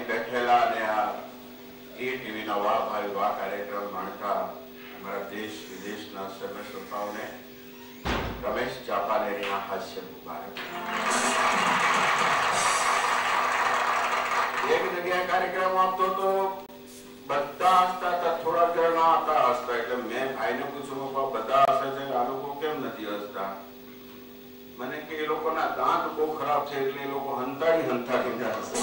ત્યાંથી બેઠેલા અને આ એ ટીવીના વાહ મારી વાહ કાર્યક્રમ માણતા અમારા દેશ, વિદેશના સર્વ શ્રોતાઓને રમેશ ચાપાનેરીના હાસ્ય મુબારક. એક જગ્યાએ કાર્યક્રમ લોકોના દાંત બહુ ખરાબ છે એટલે એ લોકો હંતાડી હંતાડીને હસે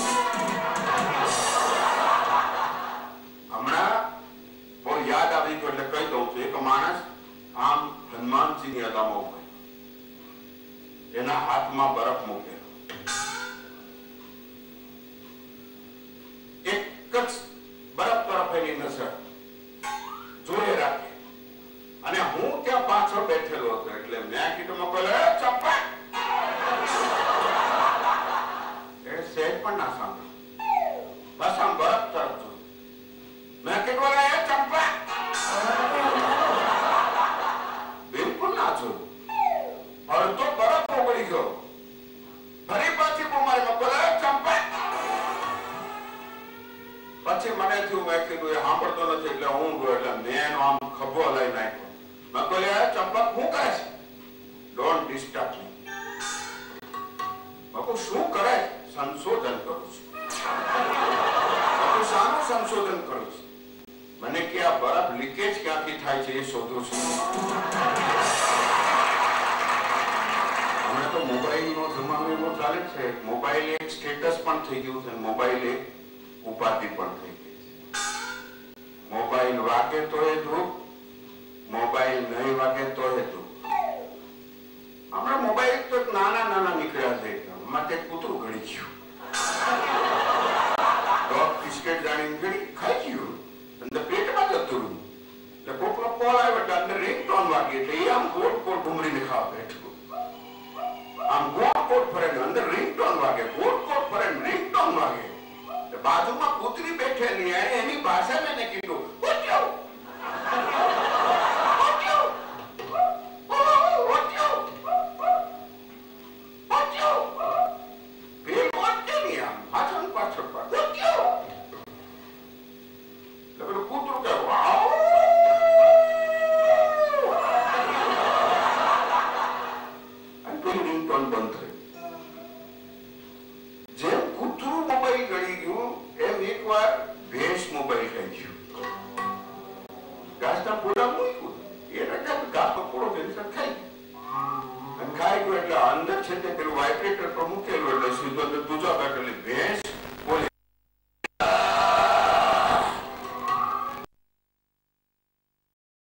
હમણાં બહુ યાદ આવી ગયું એટલે કહી દઉં છું, એક માણસ આમ હનુમાનજીની અદામાં ઊભો એના હાથમાં બરફ મૂકેલો. એક જ સહેજ પણ ના સાંભળ્યું બસ આમ બરફ તરફ જોયું મેં કીધું "અરે, એ ચંપા બિલકુલ ના જોયું અડધો બરફ ઓગળી ગયો ફરી પાછી બુમારી મોકલે "એ ચંપા પછી મને થયું મેં કીધું એ સાંભળતો નથી એટલે હું ગયો એટલે મેં એનો આમ ખભો લઈ નાખ્યો મેં કહ્યું "એ ચંપક શું કરે છે ડોન્ટ ડિસ્ટર્બ મી મેં કહ્યું શું કરે છે?" સંશોધન કરું છું. શાનું સંશોધન કરું છું. મને કે આ બરફ લીકેજ ક્યાંથી થાય છે એ શોધું છું. હમણાં તો મોબાઈલનો જમાનો એવો ચાલે છે. મોબાઈલ એક સ્ટેટસ પણ થઈ ગયું છે મોબાઈલ એક ઉપાધિ પણ થઈ ગઈ છે. મોબાઈલ વાગે તો એ ધ્રુવ, મોબાઈલ નહીં વાગે રિંગટોન વાગી એટલે એ આમ ગોળ ગોળ ઘૂમરીને ખાવા બેઠું આમ ગોળ ગોળ ફરે ને અંદર રિંગટોન વાગે ગોળ ગોળ ફરે ને રિંગટોન વાગે એટલે બાજુમાં કૂતરી બેઠેલી એણે એની ભાષામાં એને કીધું ગાયકું એટલે અંદર છે તે પેલું વાઇબ્રેટર પર મૂકેલું, એટલે સીધો દૂધો કાઢ એટલે ભેંસ